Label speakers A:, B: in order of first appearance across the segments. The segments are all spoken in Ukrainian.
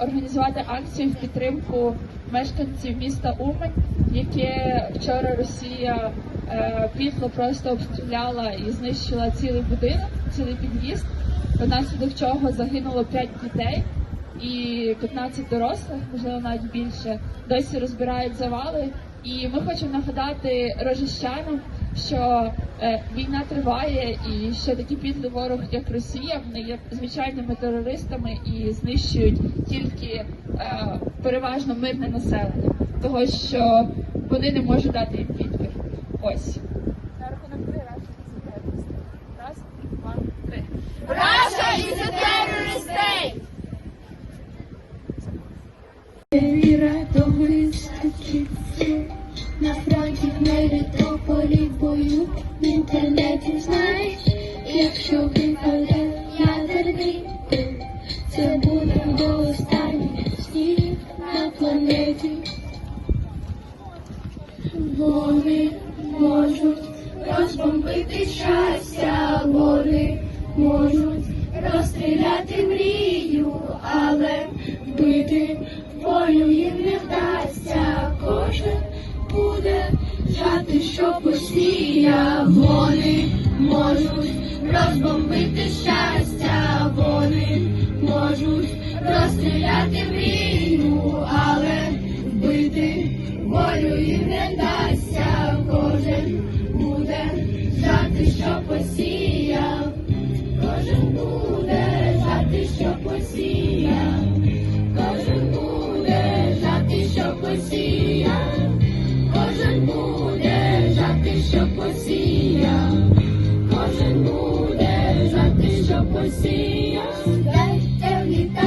A: організувати акцію в підтримку мешканців міста Умань, яке вчора Росія е, підло просто обстріляла і знищила цілий будинок, цілий під'їзд, внаслідок чого загинуло 5 дітей і 15 дорослих, можливо, навіть більше, досі розбирають завали. І ми хочемо нагадати рожищанам, що е, війна триває, і що такі підлий ворог, як Росія, вони є звичайними терористами і знищують тільки е, переважно мирне населення, того що вони не можуть дати їм відпір. Ось. На рахунок три раз. Раз, два, три.
B: Russia is a terrorist state!
C: Віра то. На в Мелітополі в бою в інтернеті знаєш, якщо випаде ядерний бомб, це буде до останніх снів на планеті. Вони можуть розбомбити щастя, вони можуть розстріляти мрію, але вбити волю їм буде що посія. Вони можуть розбомбити щастя, вони можуть розстріляти мрію, що посіяв, кожен буде жати, що посія, дайте в літа,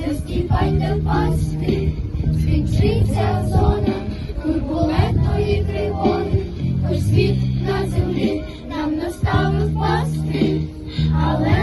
C: не застіпайте в пасти, скінчиться зона турбулентної тривоги, хоч світ на землі нам наставив пасти, але